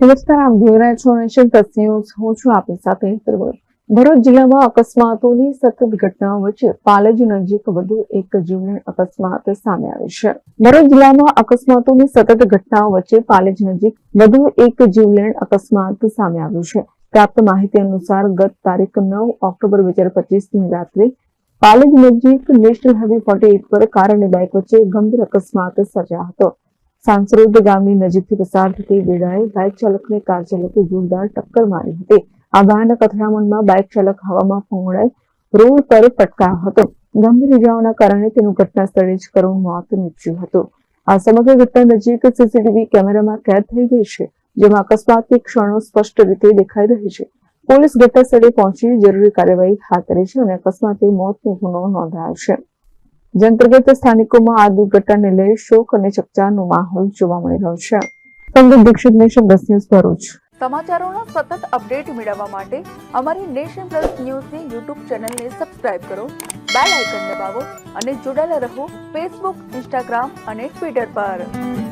નમસ્કાર, આપ જોઈ રહ્યા છો નેશન પ્લસ ન્યૂઝ. હું છું આપની સાથે હેતર ભરૂચ જિલ્લામાં અકસ્માતોની સતત ઘટનાઓ વચ્ચે પાલેજ નજીક વધુ એક જીવલેણ અકસ્માત સામે આવ્યો છે. ભરૂચ જિલ્લામાં અકસ્માતોની સતત ઘટનાઓ વચ્ચે પાલેજ નજીક વધુ એક જીવલેણ અકસ્માત સામે આવ્યો છે. પ્રાપ્ત માહિતી અનુસાર ગત તારીખ નવ ઓક્ટોબર બે હજાર પચીસની રાત્રે પાલેજ નજીક નેશનલ હાઈવે ફોર્ટી પર કાર અને બાઇક વચ્ચે ગંભીર અકસ્માત સર્જાયો હતો. સાંસરોદ ગામની નજીકથી પસાર થતી વેળાએ બાઇક ચાલકને કાર ચાલકે જોરદાર ટક્કર મારી હતી. આ ભયાનક અથડામણમાં બાઇક ચાલક હવામાં ફોંગડાઈ રોડ પર પટકાયો હતો. ગંભીર ઇજાઓના કારણે તેનું ઘટના સ્થળે જ કરુણ મોત નીપજ્યું હતું. આ સમગ્ર ઘટના નજીક સીસીટીવી કેમેરામાં કેદ થઈ ગઈ છે, જેમાં અકસ્માતની ક્ષણો સ્પષ્ટ રીતે દેખાઈ રહી છે. પોલીસ ઘટના સ્થળે પહોંચી જરૂરી કાર્યવાહી હાથ ધરી છે અને અકસ્માતે મોતનો ગુનો નોંધાયો છે. જે સ્થાનિકોમાં આ દુર્ઘટનાને લઈ શોક અને ચકચારનો માહોલ જોવા મળી રહ્યો છે. સંગીત દીક્ષિત નેશન દસ ન્યૂઝ ભરૂચ. સમાચારોનો સતત અપડેટ મેળવવા માટે અમારી નેશન પ્લસ ન્યૂઝની યુટ્યુબ ચેનલને સબસ્ક્રાઇબ કરો, બેલ આઇકન દબાવો અને જોડાયેલા રહો ફેસબુક, ઇન્સ્ટાગ્રામ અને ટ્વિટર પર.